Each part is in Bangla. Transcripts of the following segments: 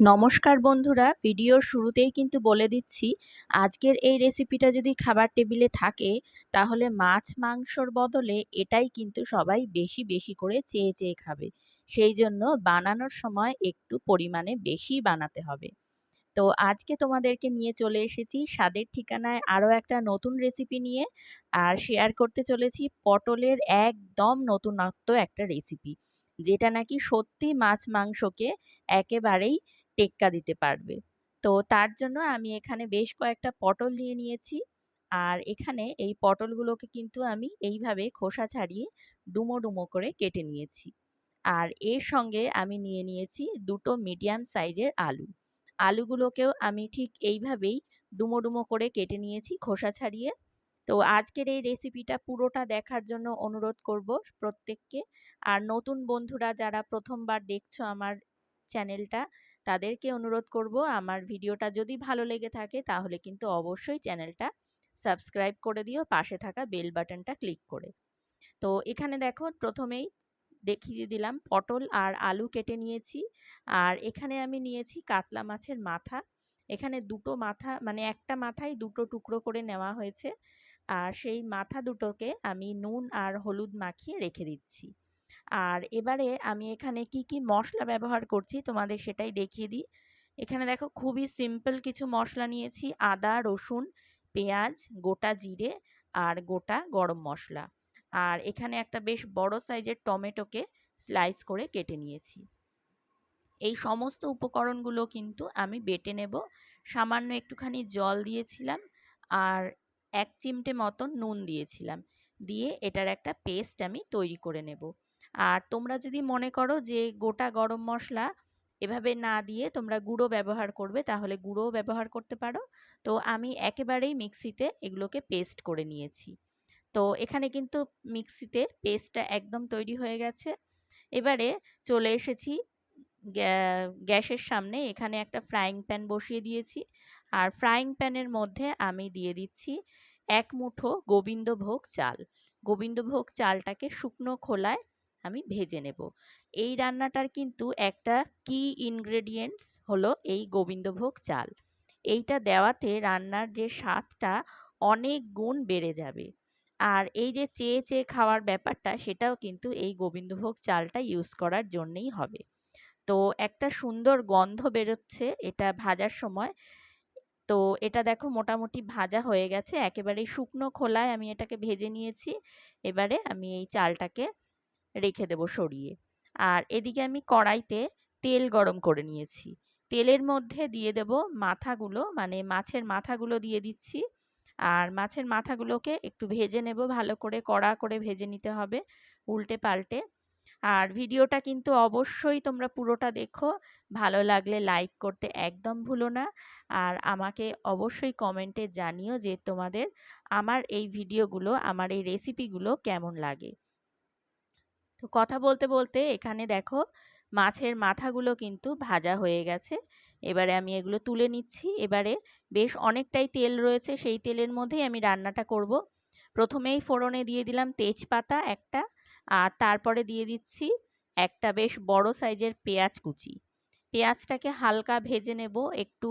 নমস্কার বন্ধুরা, ভিডিওর শুরুতেই কিন্তু বলে দিচ্ছি, আজকের এই রেসিপিটা যদি খাবার টেবিলে থাকে, তাহলে মাছ মাংসর বদলে এটাই কিন্তু সবাই বেশি বেশি করে চেয়ে চেয়ে খাবে। সেই জন্য বানানোর সময় একটু পরিমাণে বেশি বানাতে হবে। তো আজকে তোমাদেরকে নিয়ে চলে এসেছি স্বাদের ঠিকানায় আরও একটা নতুন রেসিপি নিয়ে, আর শেয়ার করতে চলেছি পটলের একদম নতুনত্ব একটা রেসিপি যেটা নাকি সত্যি মাছ মাংসকে একেবারেই টেক্কা দিতে পারবে। তো তার জন্য আমি এখানে বেশ কয়েকটা পটল নিয়ে নিয়েছি। আর এখানে এই পটলগুলোকে কিন্তু আমি এইভাবে খোসা ছাড়িয়ে ডুমো ডুমো করে কেটে নিয়েছি। আর এর সঙ্গে আমি নিয়ে নিয়েছি দুটো মিডিয়াম সাইজের আলু। আলুগুলোকেও আমি ঠিক এইভাবেই ডুমো ডুমো করে কেটে নিয়েছি খোসা ছাড়িয়ে। তো আজকের এই রেসিপিটা পুরোটা দেখার জন্য অনুরোধ করব প্রত্যেককে। আর নতুন বন্ধুরা যারা প্রথমবার দেখছ আমার চ্যানেলটা তাদেরকে অনুরোধ করব, আমার ভিডিওটা যদি ভালো লেগে থাকে তাহলে কিন্তু অবশ্যই চ্যানেলটা সাবস্ক্রাইব করে দিও, পাশে থাকা বেল বাটনটা ক্লিক করে। তো এখানে দেখো প্রথমেই দেখিয়ে দিলাম পটল আর আলু কেটে নিয়েছি, আর এখানে আমি নিয়েছি কাতলা মাছের মাথা। এখানে দুটো মাথা মানে একটা মাথায় দুটো টুকরো করে নেওয়া হয়েছে, আর সেই মাথা দুটোকে আমি নুন আর হলুদ মাখিয়ে রেখে দিচ্ছি। আর এবারে আমি এখানে কি কি মশলা ব্যবহার করছি তোমাদের সেটাই দেখিয়ে দিই। এখানে দেখো খুবই সিম্পল কিছু মশলা নিয়েছি, আদা, রসুন, পেঁয়াজ, গোটা জিরে আর গোটা গরম মশলা। আর এখানে একটা বেশ বড় সাইজের টমেটোকে স্লাইস করে কেটে নিয়েছি। এই সমস্ত উপকরণগুলো কিন্তু আমি বেটে নেব। সামান্য একটুখানি জল দিয়েছিলাম আর এক চিমটে মতন নুন দিয়েছিলাম। দিয়ে এটার একটা পেস্ট আমি তৈরি করে নেব। আর তোমরা যদি মনে করো যে গোটা গরম মশলা এভাবে না দিয়ে তোমরা গুঁড়ো ব্যবহার করবে, তাহলে গুঁড়োও ব্যবহার করতে পারো। তো আমি একেবারেই মিক্সিতে এগুলোকে পেস্ট করে নিয়েছি। তো এখানে কিন্তু মিক্সিতে পেস্টটা একদম তৈরি হয়ে গেছে। এবারে চলে এসেছি গ্যাসের সামনে। এখানে একটা ফ্রাইং প্যান বসিয়ে দিয়েছি। আর ফ্রাইং প্যানের মধ্যে আমি দিয়ে দিচ্ছি এক মুঠো গোবিন্দভোগ চাল। গোবিন্দভোগ চালটাকে শুকনো খোলায় আমি ভেজে নেব। এই রান্নাটার কিন্তু একটা কি ইনগ্রেডিয়েন্টস হলো এই গোবিন্দভোগ চাল। এইটা দেওয়াতে রান্নার যে স্বাদটা অনেক গুণ বেড়ে যাবে। আর এই যে চেয়ে চেয়ে খাওয়ার ব্যাপারটা, সেটাও কিন্তু এই গোবিন্দভোগ চালটা ইউজ করার জন্যেই হবে। তো একটা সুন্দর গন্ধ বেরোচ্ছে এটা ভাজার সময়। তো এটা দেখো মোটামুটি ভাজা হয়ে গেছে। একেবারেই শুকনো খোলায় আমি এটাকে ভেজে নিয়েছি। এবারে আমি এই চালটাকে রেখে দেব সরিয়ে। আর এদিকে আমি কড়াইতে তেল গরম করে নিয়েছি। তেলের মধ্যে দিয়ে দেব মাথাগুলো মানে মাছের মাথাগুলো দিয়ে দিচ্ছি। আর মাছের মাথাগুলোকে একটু ভেজে নেব, ভালো করে কড়া করে ভেজে নিতে হবে উল্টে পাল্টে। আর ভিডিওটা কিন্তু অবশ্যই তোমরা পুরোটা দেখো, ভালো লাগলে লাইক করতে একদম ভুলো না। আর আমাকে অবশ্যই কমেন্টে জানিও যে তোমাদের আমার এই ভিডিওগুলো, আমার এই রেসিপিগুলো কেমন লাগে। তো কথা বলতে বলতে এখানে দেখো মাছের মাথাগুলো কিন্তু ভাজা হয়ে গেছে। এবারে আমি এগুলো তুলে নিচ্ছি। এবারে বেশ অনেকটাই তেল রয়েছে, সেই তেলের মধ্যেই আমি রান্নাটা করব। প্রথমেই ফোড়নে দিয়ে দিলাম তেজপাতা একটা আর তারপরে দিয়ে দিচ্ছি একটা বেশ বড় সাইজের পেঁয়াজ কুচি। পেঁয়াজটাকে হালকা ভেজে নেব, একটু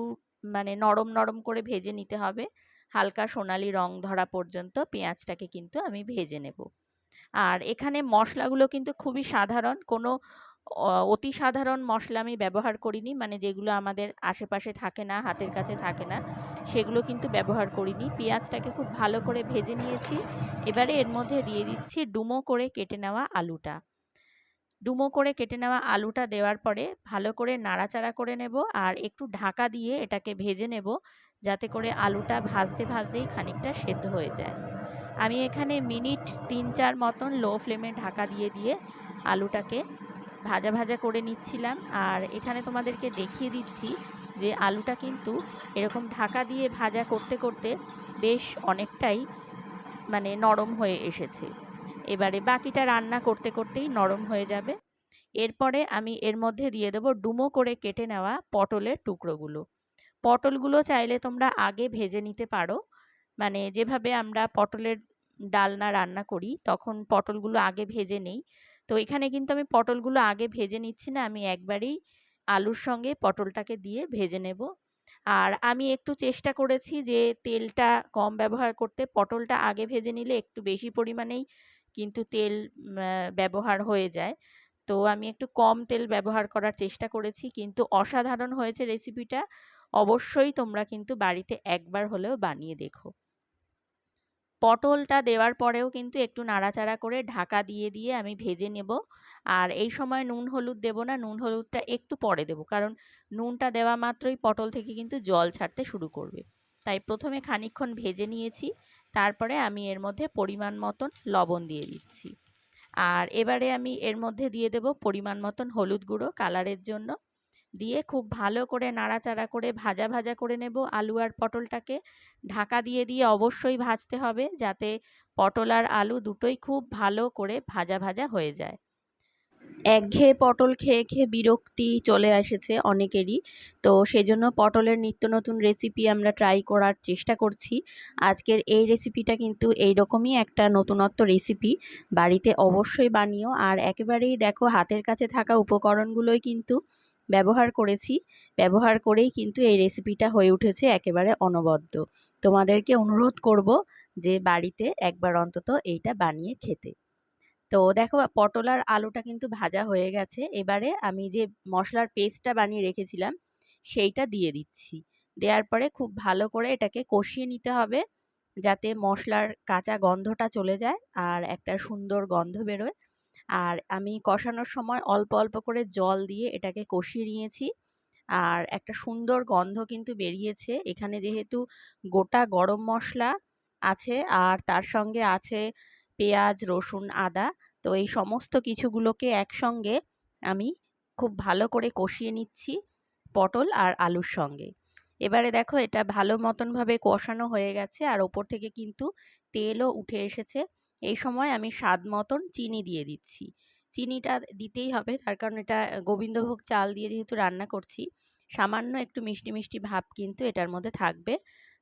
মানে নরম নরম করে ভেজে নিতে হবে। হালকা সোনালি রং ধরা পর্যন্ত পেঁয়াজটাকে কিন্তু আমি ভেজে নেব। আর এখানে মশলাগুলো কিন্তু খুবই সাধারণ। কোনো অতি সাধারণ মশলা আমি ব্যবহার করিনি। মানে যেগুলো আমাদের আশেপাশে থাকে না, হাতের কাছে থাকে না, সেগুলো কিন্তু ব্যবহার করিনি। পেঁয়াজটাকে খুব ভালো করে ভেজে নিয়েছি। এবারে এর মধ্যে দিয়ে দিচ্ছি ডুমো করে কেটে নেওয়া আলুটা। ডুমো করে কেটে নেওয়া আলুটা দেওয়ার পরে ভালো করে নাড়াচাড়া করে নেব আর একটু ঢাকা দিয়ে এটাকে ভেজে নেব, যাতে করে আলুটা ভাজতে, ভাজতেই খানিকটা সেদ্ধ হয়ে যায়। আমি এখানে মিনিট তিন চার মতন লো ফ্লেমে ঢাকা দিয়ে দিয়ে আলুটাকে ভাজা ভাজা করে নিচ্ছিলাম। আর এখানে তোমাদেরকে দেখিয়ে দিচ্ছি যে আলুটা কিন্তু এরকম ঢাকা দিয়ে ভাজা করতে করতে বেশ অনেকটাই মানে নরম হয়ে এসেছে। এবারে বাকিটা রান্না করতে, করতেই নরম হয়ে যাবে। এরপরে আমি এর মধ্যে দিয়ে দেবো ডুমো করে কেটে নেওয়া পটলের টুকরোগুলো। পটলগুলো চাইলে তোমরা আগে ভেজে নিতে পারো। মানে যেভাবে আমরা পটলের ডালনা রান্না করি, তখন পটলগুলো আগে ভেজে নেই। তো এখানে কিন্তু আমি পটলগুলো আগে ভেজে নিচ্ছি না, আমি একবারেই আলুর সঙ্গে পটলটাকে দিয়ে ভেজে নেব। আর আমি একটু চেষ্টা করেছি যে তেলটা কম ব্যবহার করতে, পটলটা আগে ভেজে নিলে একটু বেশি পরিমাণেই কিন্তু তেল ব্যবহার হয়ে যায়। তো আমি একটু কম তেল ব্যবহার করার চেষ্টা করেছি, কিন্তু অসাধারণ হয়েছে রেসিপিটা অবশ্যই তোমরা কিন্তু বাড়িতে একবার হলেও বানিয়ে দেখো। পটলটা দেওয়ার পরেও কিন্তু একটু নাড়াচাড়া করে ঢাকা দিয়ে দিয়ে আমি ভেজে নেব। আর এই সময় নুন হলুদ দেব না, নুন হলুদটা একটু পরে দেব। কারণ নুনটা দেওয়া মাত্রই পটল থেকে কিন্তু জল ছাড়তে শুরু করবে। তাই প্রথমে খানিক্ষণ ভেজে নিয়েছি। তারপরে আমি এর মধ্যে পরিমাণ মতন লবণ দিয়ে দিচ্ছি। আর এবারে আমি এর মধ্যে দিয়ে দেব পরিমাণ মতন হলুদ গুঁড়ো কালারের জন্য। দিয়ে খুব ভালো করে নাড়াচাড়া করে ভাজা ভাজা করে নেব আলু আর পটলটাকে। ঢাকা দিয়ে দিয়ে অবশ্যই ভাজতে হবে যাতে পটল আর আলু দুটোই খুব ভালো করে ভাজা ভাজা হয়ে যায়। একঘেয়ে পটল খেয়ে খেয়ে বিরক্তি চলে এসেছে অনেকেরই। তো সেজন্য পটলের নিত্য নতুন রেসিপি আমরা ট্রাই করার চেষ্টা করছি। আজকের এই রেসিপিটা কিন্তু এই রকমই একটা নতুনত্ব রেসিপি বাড়িতে অবশ্যই বানিও। আর একেবারেই দেখো হাতের কাছে থাকা উপকরণগুলোই কিন্তু ব্যবহার করেছি। ব্যবহার করেই কিন্তু এই রেসিপিটা হয়ে উঠেছে একেবারে অনবদ্য। তোমাদেরকে অনুরোধ করব যে বাড়িতে একবার অন্তত এইটা বানিয়ে খেতে। তো দেখো, পটল আর আলুটা কিন্তু ভাজা হয়ে গেছে। এবারে আমি যে মশলার পেস্টটা বানিয়ে রেখেছিলাম, সেইটা দিয়ে দিচ্ছি। দেওয়ার পরে খুব ভালো করে এটাকে কষিয়ে নিতে হবে, যাতে মশলার কাঁচা গন্ধটা চলে যায় আর একটা সুন্দর গন্ধ বেরোয়। আর আমি কষানোর সময় অল্প অল্প করে জল দিয়ে এটাকে কষিয়ে নিয়েছি। আর একটা সুন্দর গন্ধ কিন্তু বেরিয়েছে। এখানে যেহেতু গোটা গরম মশলা আছে আর তার সঙ্গে আছে পেঁয়াজ, রসুন, আদা, তো এই সমস্ত কিছুগুলোকে একসঙ্গে আমি খুব ভালো করে কষিয়ে নিচ্ছি পটল আর আলুর সঙ্গে। এবারে দেখো এটা ভালো মতনভাবে কষানো হয়ে গেছে আর ওপর থেকে কিন্তু তেলও উঠে এসেছে। এই সময় আমি স্বাদ মতন চিনি দিয়ে দিচ্ছি। চিনিটা দিতেই হবে। তার কারণ এটা গোবিন্দভোগ চাল দিয়ে যেহেতু রান্না করছি, সামান্য একটু মিষ্টি মিষ্টি ভাব কিন্তু এটার মধ্যে থাকবে।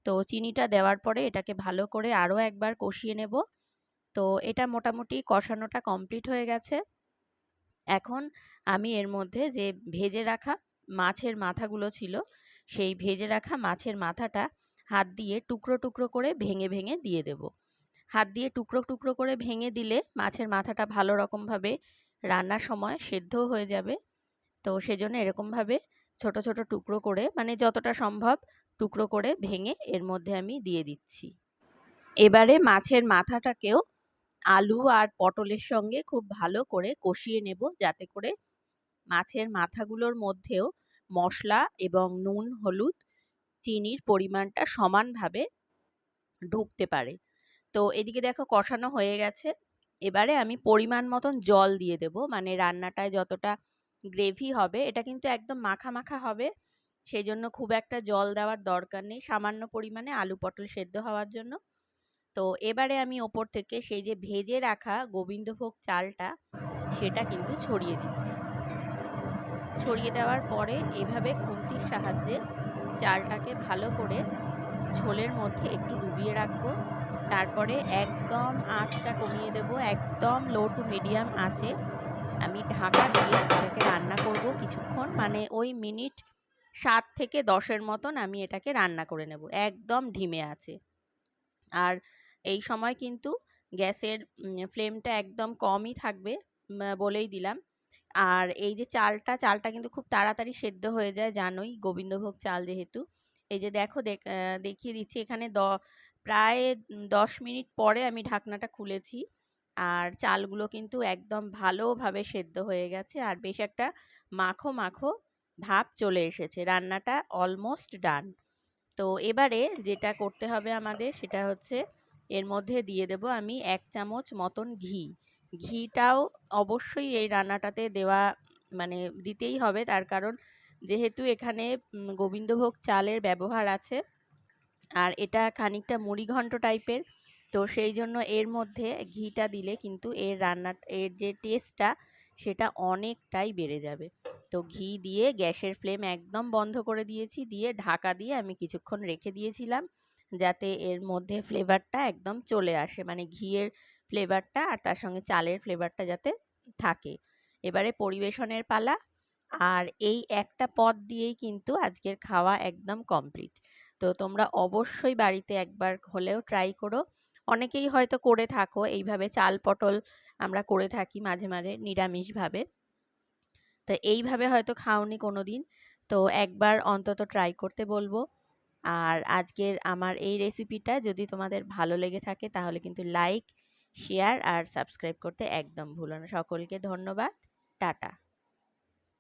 তো চিনিটা দেওয়ার পরে এটাকে ভালো করে আরও একবার কষিয়ে নেব। তো এটা মোটামুটি কষানোটা কমপ্লিট হয়ে গেছে। এখন আমি এর মধ্যে যে ভেজে রাখা মাছের মাথাগুলো ছিল, সেই ভেজে রাখা মাছের মাথাটা হাত দিয়ে টুকরো টুকরো করে ভেঙে ভেঙে দিয়ে দেব। হাত দিয়ে টুকরো টুকরো করে ভেঙে দিলে মাছের মাথাটা ভালো রকমভাবে রান্নার সময় সেদ্ধ হয়ে যাবে। তো সেজন্য এরকমভাবে ছোট ছোট টুকরো করে মানে যতটা সম্ভব টুকরো করে ভেঙে এর মধ্যে আমি দিয়ে দিচ্ছি। এবারে মাছের মাথাটাকেও আলু আর পটলের সঙ্গে খুব ভালো করে কষিয়ে নেব, যাতে করে মাছের মাথাগুলোর মধ্যেও মশলা এবং নুন, হলুদ, চিনির পরিমাণটা সমানভাবে ঢুকতে পারে। তো এদিকে দেখো কষানো হয়ে গেছে। এবারে আমি পরিমাণ মতন জল দিয়ে দেব। মানে রান্নাটায় যতটা গ্রেভি হবে, এটা কিন্তু একদম মাখা মাখা হবে। সেই জন্য খুব একটা জল দেওয়ার দরকার নেই, সামান্য পরিমাণে আলু পটল সেদ্ধ হওয়ার জন্য। তো এবারে আমি ওপর থেকে সেই যে ভেজে রাখা গোবিন্দভোগ চালটা, সেটা কিন্তু ছড়িয়ে দিচ্ছি। ছড়িয়ে দেওয়ার পরে এভাবে খুন্তির সাহায্যে চালটাকে ভালো করে ঝোলের মধ্যে একটু ডুবিয়ে রাখব। তারপরে একদম আঁচটা কমিয়ে দেব, একদম লো টু মিডিয়াম আঁচে। আমি ঢাকা দিয়ে এটাকে রান্না করব কিছুক্ষণ মানে ওই মিনিট সাত থেকে দশের মতন আমি এটাকে রান্না করে নেব, একদম ঢিমে আছে। আর এই সময় কিন্তু গ্যাসের ফ্লেমটা একদম কমই থাকবে বলেই দিলাম। আর এই যে চালটা চালটা কিন্তু খুব তাড়াতাড়ি সেদ্ধ হয়ে যায়, জানোই গোবিন্দভোগ চাল যেহেতু। এই যে দেখো দেখিয়ে দিচ্ছি, এখানে দ প্রায় দশ মিনিট পরে আমি ঢাকনাটা খুলেছি। আর চালগুলো কিন্তু একদম ভালোভাবে সেদ্ধ হয়ে গেছে। আর বেশ একটা মাখো মাখো ভাব চলে এসেছে। রান্নাটা অলমোস্ট ডান তো এবারে যেটা করতে হবে আমাদের সেটা হচ্ছে এর মধ্যে দিয়ে দেব আমি এক চামচ মতন ঘি। ঘিটাও অবশ্যই এই রান্নাটাতে দেওয়া মানে দিতেই হবে। তার কারণ যেহেতু এখানে গোবিন্দভোগ চালের ব্যবহার আছে আর এটা খানিকটা মুড়িঘণ্ট টাইপের। তো সেই জন্য এর মধ্যে ঘিটা দিলে কিন্তু এর রান্না, এর যে টেস্টটা সেটা অনেকটাই বেড়ে যাবে। তো ঘি দিয়ে গ্যাসের ফ্লেম একদম বন্ধ করে দিয়েছি, দিয়ে ঢাকা দিয়ে আমি কিছুক্ষণ রেখে দিয়েছিলাম যাতে এর মধ্যে ফ্লেভারটা একদম চলে আসে। মানে ঘিয়ের ফ্লেভারটা আর তার সঙ্গে চালের ফ্লেভারটা যাতে থাকে। এবারে পরিবেশনের পালা। আর এই একটা পদ দিয়েই কিন্তু আজকের খাওয়া একদম কমপ্লিট। তো তোমরা অবশ্যই বাড়িতে একবার হলেও ট্রাই করো। অনেকেই হয়তো করে থাকো, এইভাবে চাল পটল আমরা করে থাকি মাঝে মাঝে নিরামিষ ভাবে তো এইভাবে হয়তো খাওনি কোনো দিন তো একবার অন্তত ট্রাই করতে বলব। আর আজকের আমার এই রেসিপিটা যদি তোমাদের ভালো লেগে থাকে তাহলে কিন্তু লাইক শেয়ার আর সাবস্ক্রাইব করতে একদম ভুলো না। সকলকে ধন্যবাদ, টাটা।